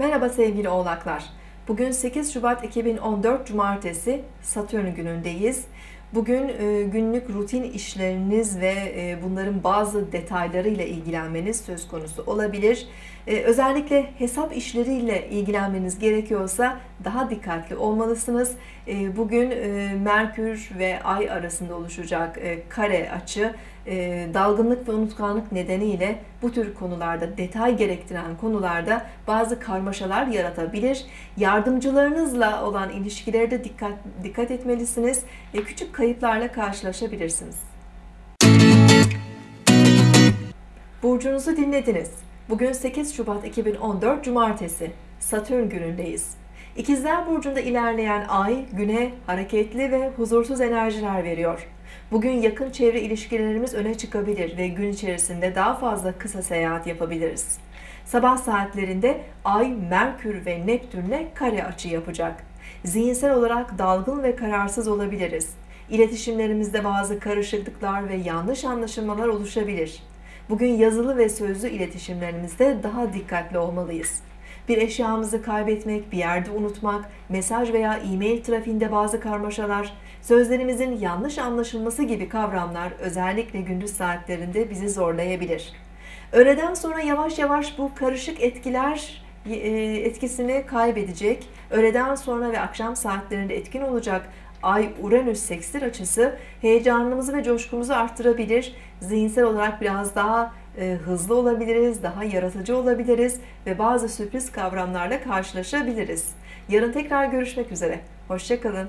Merhaba sevgili oğlaklar. Bugün 8 Şubat 2014 Cumartesi Satürn günündeyiz. Bugün e, günlük rutin işleriniz ve e, bunların bazı detaylarıyla ilgilenmeniz söz konusu olabilir. E, özellikle hesap işleriyle ilgilenmeniz gerekiyorsa daha dikkatli olmalısınız. E, bugün e, Merkür ve Ay arasında oluşacak e, kare açı e, dalgınlık ve unutkanlık nedeniyle bu tür konularda, detay gerektiren konularda bazı karmaşalar yaratabilir. Yardımcılarınızla olan ilişkilerde dikkat dikkat etmelisiniz. Küçük kayıplarla karşılaşabilirsiniz. Burcunuzu dinlediniz. Bugün 8 Şubat 2014 Cumartesi. Satürn günündeyiz. İkizler Burcu'nda ilerleyen ay güne hareketli ve huzursuz enerjiler veriyor. Bugün yakın çevre ilişkilerimiz öne çıkabilir ve gün içerisinde daha fazla kısa seyahat yapabiliriz. Sabah saatlerinde Ay, Merkür ve Neptünle kare açı yapacak. Zihinsel olarak dalgın ve kararsız olabiliriz. İletişimlerimizde bazı karışıklıklar ve yanlış anlaşılmalar oluşabilir. Bugün yazılı ve sözlü iletişimlerimizde daha dikkatli olmalıyız. Bir eşyamızı kaybetmek, bir yerde unutmak, mesaj veya e-mail trafiğinde bazı karmaşalar, sözlerimizin yanlış anlaşılması gibi kavramlar özellikle gündüz saatlerinde bizi zorlayabilir. Öğleden sonra yavaş yavaş bu karışık etkiler e, etkisini kaybedecek. Öğleden sonra ve akşam saatlerinde etkin olacak Ay-Uranüs sekstil açısı heyecanımızı ve coşkumuzu arttırabilir. Zihinsel olarak biraz daha e, hızlı olabiliriz, daha yaratıcı olabiliriz ve bazı sürpriz kavramlarla karşılaşabiliriz. Yarın tekrar görüşmek üzere. Hoşçakalın.